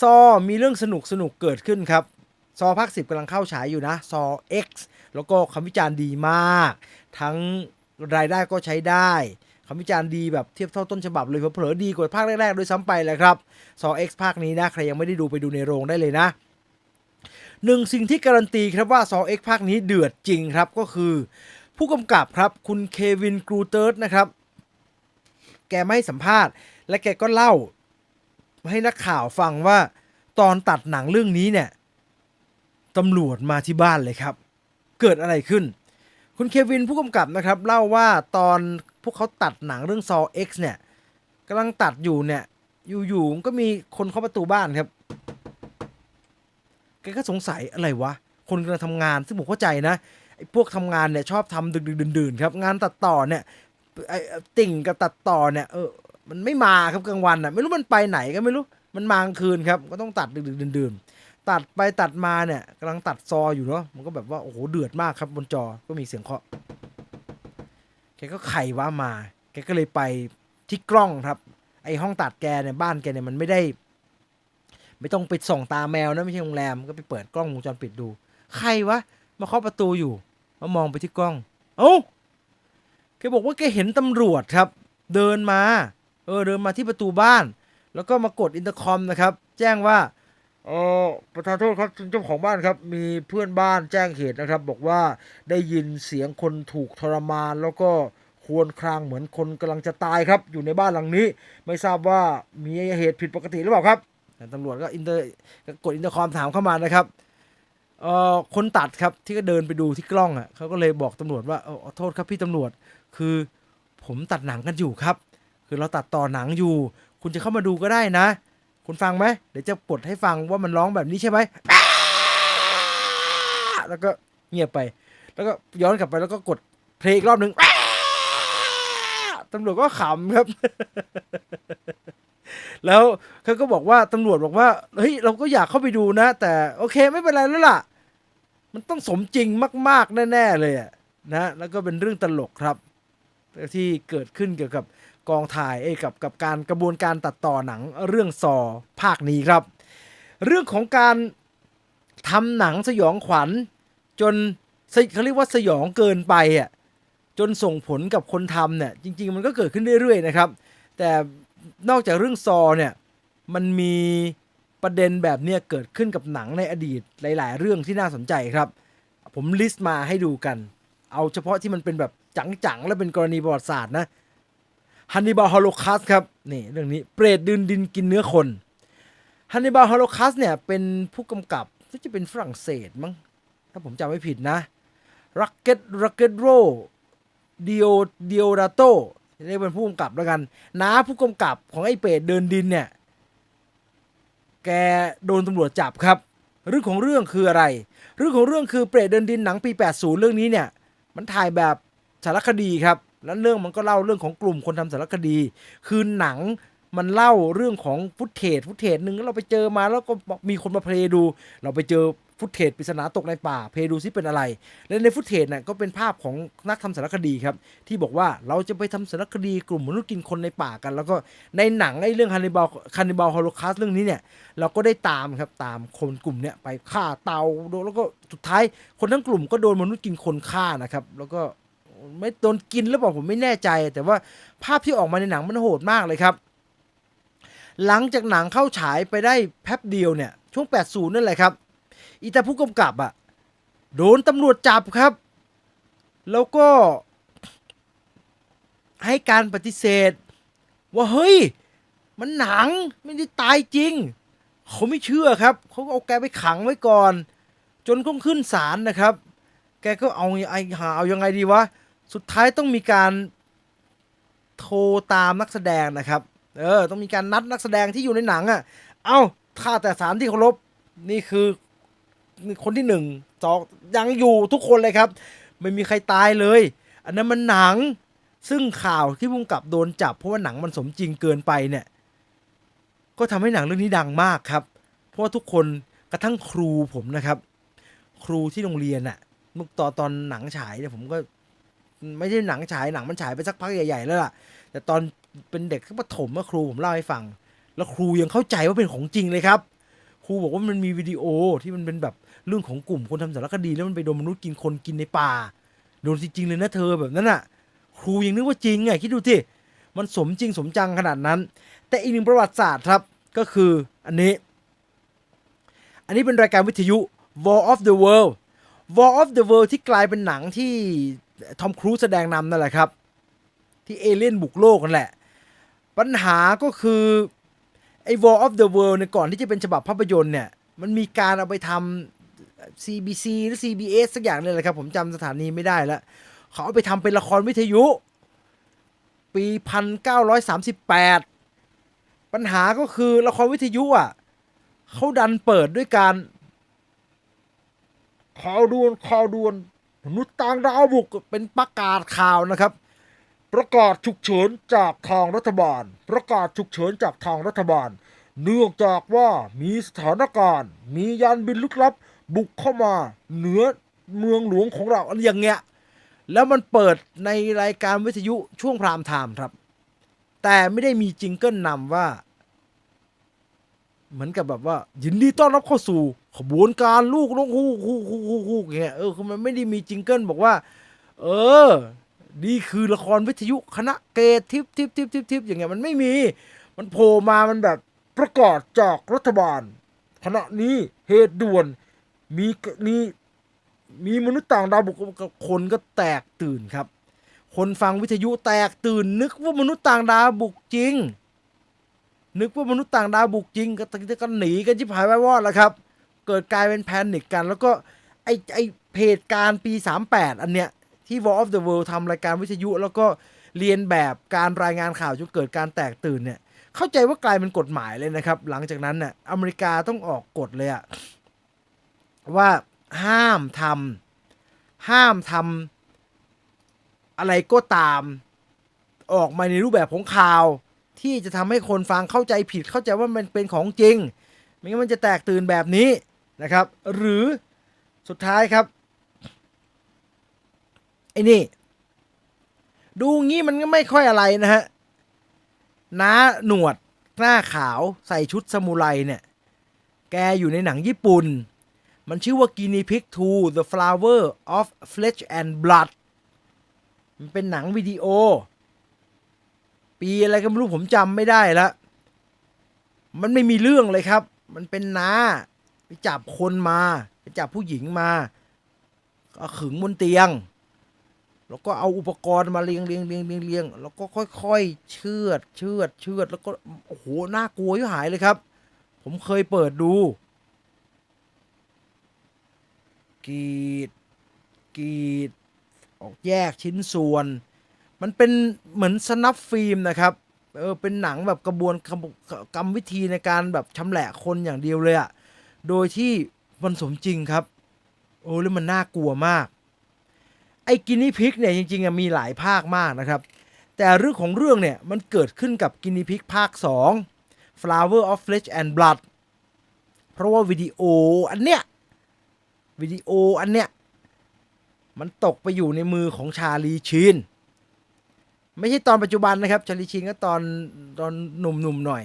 ซอมีเรื่องสนุกสนุกเกิดขึ้นครับ ซอภาคสิบกำลังเข้าฉายอยู่นะ ซอ X แล้วก็คำวิจารณ์ดีมาก ทั้งรายได้ก็ใช้ได้คำวิจารณ์ดีแบบเทียบเท่าต้นฉบับเลยเผลอๆดีกว่าภาคแรกๆด้วยซ้ำไปเลยครับซอ X ภาคนี้นะใครยังไม่ได้ดูไปดูในโรงได้เลยนะหนึ่งสิ่งที่การันตีครับว่าซอ X ภาคนี้เดือดจริงครับก็คือ ผู้กำกับครับคุณเควินกรูเติร์ดนะครับ แกไม่ให้สัมภาษณ์ และแกก็เล่า ให้นักข่าวฟังว่าตอนตัดหนังเรื่องนี้เนี่ยตำรวจมาที่บ้านเลยครับ เกิดอะไรขึ้น คุณเควินผู้กำกับนะครับ เล่าว่าตอนพวกเขาตัดหนังเรื่องซอ X เนี่ยกำลังตัดอยู่เนี่ย อยู่ๆก็มีคนเข้าประตูบ้านครับแกก็สงสัยอะไรวะ คนกำลังทำงานซึ่งผมเข้าใจนะไอ้พวกทำงานเนี่ยชอบทำดึกๆดื่นๆครับ งานตัดต่อเนี่ยไอ้ติ่งกับตัดต่อเนี่ยเออ มันไม่มาครับกลางวันอะ ไม่รู้มันไปไหนก็ไม่รู้มันมากลางคืนครับ ก็ต้องตัดดึกๆดื่นๆตัดไปตัดมาเนี่ยกำลังตัดซออยู่เนาะมันก็แบบว่าโอ้โหเดือดมากครับบนจอก็มีเสียงเคาะแกก็ไขว่ามา แกก็เลยไปที่กล้องครับ ไอห้องตัดแกเนี่ยบ้านแกเนี่ยมันไม่ได้ ไม่ต้องไปส่องตาแมวนะไม่ใช่โรงแรมก็ไปเปิดกล้องวงจรปิดดู ใครวะมาเคาะประตูอยู่มามองไปที่กล้อง เอ้าแกบอกว่าแกเห็นตำรวจครับ เดินมา เออเดินมาที่ประตูบ้าน แล้วก็มากดอินเตอร์คอมนะครับ แจ้งว่าเออประธานโทษครับเจ้าของบ้านครับ มีเพื่อนบ้านแจ้งเหตุนะครับ บอกว่าได้ยินเสียงคนถูกทรมานแล้วก็ควรครางเหมือนคนกำลังจะตายครับ อยู่ในบ้านหลังนี้ ไม่ทราบว่ามีเหตุผิดปกติหรือเปล่าครับตำรวจก็อินเตอร์กดอินเตอร์คอมถามเข้ามานะครับเอ่อคนตัดครับที่ก็เดินไปดูที่กล้องอะเขาก็เลยบอกตำรวจว่าเออขอโทษครับพี่ตำรวจ คือผมตัดหนังกันอยู่ครับ คือเราตัดต่อหนังอยู่ คุณจะเข้ามาดูก็ได้นะ คุณฟังไหมเดี๋ยวจะปลดให้ฟังว่ามันร้องแบบนี้ใช่ไหมแล้วก็เงียบไป แล้วก็ย้อนกลับไปแล้วก็กดเพลงอีกรอบหนึ่งตำรวจก็ขำครับ แล้วเขาก็บอกว่าตำรวจบอกว่าเฮ้ยเราก็อยากเข้าไปดูนะ แต่โอเคไม่เป็นไรแล้วล่ะ มันต้องสมจริงมาก ๆ แน่ ๆ เลยอะนะ แล้วก็เป็นเรื่องตลกครับ ที่เกิดขึ้นเกี่ยวกับ กองถ่ายเอ้กับกับการกระบวนการตัดต่อหนังเรื่องซอภาคนี้ครับ เรื่องของการทำหนังสยองขวัญ จนเขาเรียกว่าสยองเกินไปอะจนส่งผลกับคนทำเนี่ยจริง ๆ มันก็เกิดขึ้นเรื่อยๆนะครับ แต่นอกจากเรื่องซอเนี่ยมันมีประเด็นแบบเนี้ยเกิดขึ้นกับหนังในอดีตหลาย ๆ เรื่องที่น่าสนใจครับ ผมลิสต์มาให้ดูกัน เอาเฉพาะที่มันเป็นแบบจังๆ และเป็นกรณีประวัติศาสตร์นะ ฮันนิบาลฮอลโลคัสครับนี่เรื่องนี้เปรตดินดินกินเนื้อคนฮันนิบาลฮอลโลคัสเนี่ยเป็นผู้กำกับที่จะเป็นฝรั่งเศสมั้งถ้าผมจำไม่ผิดนะรักเก็ตรักเก็ตโรเดียเดียดาโตเรียกเป็นผู้กำกับแล้วกันน้าผู้กำกับของไอ้เปรตเดินดินเนี่ยแกโดนตำรวจจับครับเรื่องของเรื่องคืออะไร เรื่องของเรื่องคือเปรตเดินดินหนังปี 80 เรื่องนี้เนี่ย มันถ่ายแบบสารคดีครับ แล้วเรื่องมันก็เล่าเรื่องของกลุ่มคนทำสารคดี คือหนังมันเล่าเรื่องของฟุตเทจฟุตเทจหนึ่งแล้วเราไปเจอมาแล้วก็มีคนมาเพลย์ดู เราไปเจอฟุตเทจปริศนาตกในป่า เพลย์ดูซิเป็นอะไร และในฟุตเทจน่ะก็เป็นภาพของนักทำสารคดีครับ ที่บอกว่าเราจะไปทำสารคดีกลุ่มมนุษย์กินคนในป่ากัน แล้วก็ในหนังไอ้เรื่องฮันนิบาลฮันนิบาลฮอโลคาสเรื่องนี้เนี่ยเราก็ได้ตามครับตามคนกลุ่มเนี้ยไปฆ่าเตาแล้วก็สุดท้ายคนทั้งกลุ่มก็โดนมนุษย์กินคนฆ่านะครับแล้วก็ ไม่โดนกินหรือเปล่าผมไม่แน่ใจ แต่ว่าภาพที่ออกมาในหนังมันโหดมากเลยครับ หลังจากหนังเข้าฉายไปได้แป๊บเดียวเนี่ย ช่วง 80 นั่นแหละครับอีตาผู้กำกับอะโดนตำรวจจับครับ แล้วก็ให้การปฏิเสธ ว่าเฮ้ย มันหนังไม่ได้ตายจริง เขาไม่เชื่อครับ เขาเอาแกไปขังไว้ก่อน จนต้องขึ้นศาลนะครับ แกก็เอาไอ้หาเอายังไงดีวะ สุดท้ายต้องมีการโทรตามนักแสดงนะครับ เออ ต้องมีการนัดนักแสดงที่อยู่ในหนังอะ่ะ เอ้าข้าแต่สารที่เคารพ นี่คือคนที่หนึ่งสองยังอยู่ทุกคนเลยครับ ไม่มีใครตายเลย อันนั้นมันหนัง ซึ่งข่าวที่พุ่งกับโดนจับ เพราะว่าหนังมันสมจริงเกินไปเนี่ย ก็ทำให้หนังเรื่องนี้ดังมากครับ เพราะว่าทุกคนกระทั่งครูผมนะครับ ครูที่โรงเรียนน่ะเมื่อตอนตอนหนังฉายเนี่ยผมก็ ไม่ใช่หนังฉายหนังมันฉายไปสักพักใหญ่ๆแล้วล่ะ แต่ตอนเป็นเด็กประถมอครูผมเล่าให้ฟัง แล้วครูยังเข้าใจว่าเป็นของจริงเลยครับ ครูบอกว่ามันมีวิดีโอที่มันเป็นแบบเรื่องของกลุ่มคนทำสารคดีแล้วมันไปโดนมนุษย์กินคนกินในป่าโดนจริงๆเลยนะเธอแบบนั้นอะ ครูยังนึกว่าจริงไงคิดดูที่มันสมจริงสมจังขนาดนั้น แต่อีกหนึ่งประวัติศาสตร์ครับก็คืออันนี้ อันนี้เป็นรายการวิทยุ War of the World War of the World ที่กลายเป็นหนังที่ ทอมครูซแสดงนำนั่นแหละครับ ที่เอเลี่ยนบุกโลกนั่นแหละ ปัญหาก็คือไอ้ War of the World เนี่ยก่อนที่จะเป็นฉบับภาพยนตร์เนี่ย มันมีการเอาไปทำ CBC หรือ CBS สักอย่างเลยแหละครับ ผมจำสถานีไม่ได้แล้ว เขาเอาไปทำเป็นละครวิทยุ ปี 1938 ปัญหาก็คือละครวิทยุอะเขาดันเปิดด้วยการข่าวด่วนข่าวด่วน มนุษย์ต่างดาวบุกเป็นประกาศข่าวนะครับ ประกาศฉุกเฉินจากทางรัฐบาล ประกาศฉุกเฉินจากทางรัฐบาล เนื่องจากว่ามีสถานการณ์ มียานบินลึกลับ บุกเข้ามาเหนือเมืองหลวงของเราอะไรอย่างเงี้ยแล้วมันเปิดในรายการวิทยุช่วงพรามไทม์ครับ แต่ไม่ได้มีจิงเกิลนำว่า เหมือนกับแบบว่า ยินดีต้อนรับเข้าสู่ ขบวนการลูกนกฮูกฮูกฮูกฮูกฮูกอย่างเงี้ยเออคือมันไม่ได้มีจิงเกิลบอกว่า เออนี่คือละครวิทยุคณะเกตทิปทิปทิปทิปทิปอย่างเงี้ยมันไม่มี มันโผล่มามันแบบประกาศจากรัฐบาลขณะนี้เหตุด่วนมีมีมีมนุษย์ต่างดาวบุกคนก็แตกตื่นครับ คนฟังวิทยุแตกตื่น นึกว่ามนุษย์ต่างดาวบุกจริง นึกว่ามนุษย์ต่างดาวบุกจริงก็ตะกันหนีกันชิบหายไปวอดแล้วครับ เกิดกลายเป็นแพนิคกัน แล้วก็ไอไอเหตุการณ์ปี 38 อันเนี้ย ที่ War of the World ทำรายการวิทยุ แล้วก็เรียนแบบการรายงานข่าวจนเกิดการแตกตื่นเนี่ย เข้าใจว่ากลายเป็นกฎหมายเลยนะครับ หลังจากนั้นน่ะอเมริกาต้องออกกฎเลยอะว่าห้ามทำห้ามทำอะไรก็ตามออกมาในรูปแบบของข่าว ที่จะทำให้คนฟังเข้าใจผิดเข้าใจว่ามันเป็นของจริงไม่งั้นมันจะแตกตื่นแบบนี้ นะครับ หรือสุดท้ายครับไอ้นี่ ดูงี้มันก็ไม่ค่อยอะไรนะฮะน้าหนวดหน้าขาวใส่ชุดซามูไรเนี่ย แกอยู่ในหนังญี่ปุ่น มันชื่อว่า Guinea Pig 2 The Flower of Flesh and Blood มันเป็นหนังวิดีโอ ปีอะไรก็ไม่รู้ผมจำไม่ได้ละ มันไม่มีเรื่องเลยครับ มันเป็นน้า ไปจับคนมาไปจับผู้หญิงมาก็ขึงบนเตียง แล้วก็เอาอุปกรณ์มาเรียงเรียงเรียงเรียงเรียงแล้วก็ค่อยๆ เชือดเชือดเชือดแล้วก็โอ้โหน่ากลัวยิ่หายเลยครับ ผมเคยเปิดดูกรีดกรีดออกแยกชิ้นส่วน มันเป็นเหมือนสนับฟิล์มนะครับเออเป็นหนังแบบกระบวนกรกรรมวิธีในการแบบชำแหละคนอย่างเดียวเลยอะ โดยที่มันสมจริงครับ โอ้แล้วมันน่ากลัวมาก ไอ้กินนี่พิกเนี่ยจริงๆมีหลายภาคมากนะครับ แต่เรื่องของเรื่องเนี่ยมันเกิดขึ้นกับกินนี่พิกภาค 2 Flower of Flesh and Blood เพราะว่าวิดีโออันเนี้ยวิดีโออันเนี้ยมันตกไปอยู่ในมือของชาลีชีน ไม่ใช่ตอนปัจจุบันนะครับ ชาลีชีนก็ตอนตอนหนุ่มๆหน่อย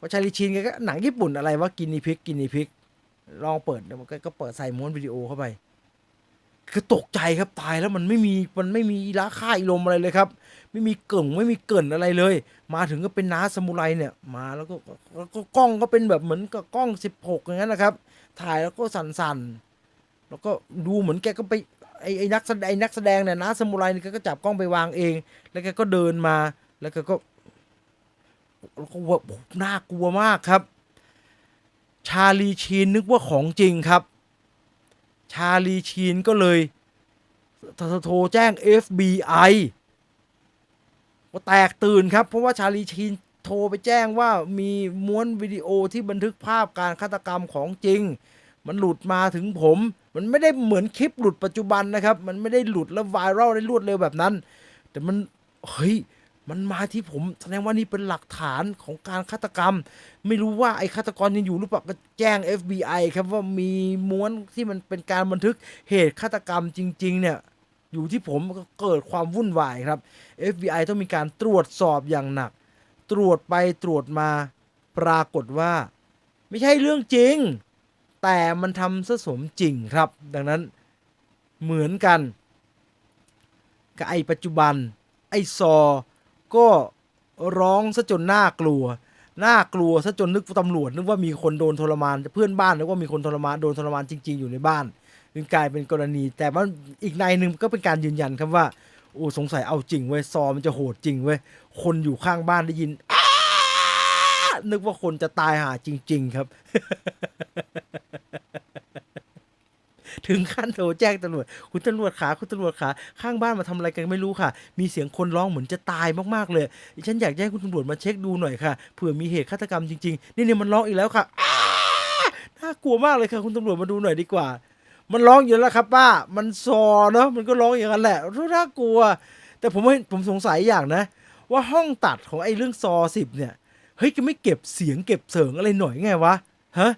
พราะชาลีชีนแกก็หนังญี่ปุ่นอะไรว่ากินนีพิกกินนีพิก ลองเปิดเนี่ยมันก็เปิดใส่ม้วนวิดีโอเข้าไป คือตกใจครับตายแล้วมันไม่มีมันไม่มีราค่าอีลมอะไรเลยครับ ไม่มีเกิ่งไม่มีเกรินอะไรเลย มาถึงก็เป็นน้าสมุไรเนี่ยมาแล้วก็แล้วก็กล้องก็เป็นแบบเหมือนกับกล้อง 16 อย่างนั้นนะครับ ถ่ายแล้วก็สั่นๆ แล้วก็ดูเหมือนแกก็ไปไอ้ไอ้นักแสดงนักแสดงเนี่ยนะสมุไรนี่กก็จับกล้องไปวางเอง แล้วแกก็เดินมา แล้วแกก็ แล้วก็ว่าโอ้โหน่ากลัวมากครับ ชาลีชีนนึกว่าของจริงครับ ชาลีชีนก็เลยโทรแจ้ง FBI ก็แตกตื่นครับ เพราะว่าชาลีชีนโทรไปแจ้งว่ามีม้วนวิดีโอที่บันทึกภาพการฆาตกรรมของจริง มันหลุดมาถึงผม มันไม่ได้เหมือนคลิปหลุดปัจจุบันนะครับ มันไม่ได้หลุดแล้วไวรัลได้รวดเร็วแบบนั้น แต่มันเฮ้ย มันมาที่ผมแสดงว่านี่เป็นหลักฐานของการฆาตกรรม ไม่รู้ว่าไอ้ฆาตกรยังอยู่หรือเปล่าก็แจ้ง FBI ครับว่ามีม้วนที่มันเป็นการบันทึกเหตุฆาตกรรมจริง ๆ เนี่ยอยู่ที่ผมก็เกิดความวุ่นวายครับ FBI ต้องมีการตรวจสอบอย่างหนัก ตรวจไปตรวจมาปรากฏว่า ไม่ใช่เรื่องจริง แต่มันทำซะสมจริงครับ ดังนั้นเหมือนกันกับไอ้ปัจจุบันไอ้ซอ ก็ร้องซะจนน่ากลัว น่ากลัวซะจนนึกตำรวจนึกว่ามีคนโดนทรมานเพื่อนบ้านนึกว่ามีคนทรมานโดนทรมานจริง ๆ อยู่ในบ้านจึงกลายเป็นกรณี แต่ว่าอีกในหนึ่งก็เป็นการยืนยันครับว่าโอ้สงสัยเอาจริงเว้ยซอมันจะโหดจริงเว้ยคนอยู่ข้างบ้านได้ยินนึกว่าคนจะตายหาจริง ๆ ครับ ถึงขั้นโทรแจ้งตำรวจ คุณตำรวจขาคุณตำรวจขาข้างบ้านมาทำอะไรกันไม่รู้ค่ะ มีเสียงคนร้องเหมือนจะตายมากๆเลยฉันอยากให้คุณตำรวจมาเช็คดูหน่อยค่ะเผื่อมีเหตุฆาตกรรมจริงๆนี่เนี่ยมันร้องอีกแล้วค่ะน่ากลัวมากเลยค่ะ คุณตำรวจมาดูหน่อยดีกว่า มันร้องอยู่แล้วครับป้า มันซอเนาะมันก็ร้องอย่างนั้นแหละน่ากลัว แต่ผมผมสงสัยอย่างนะ ว่าห้องตัดของไอ้เรื่องซอสิบเนี่ยเฮ้ยจะไม่เก็บเสียงเก็บเสียงอะไรหน่อยไงวะฮะ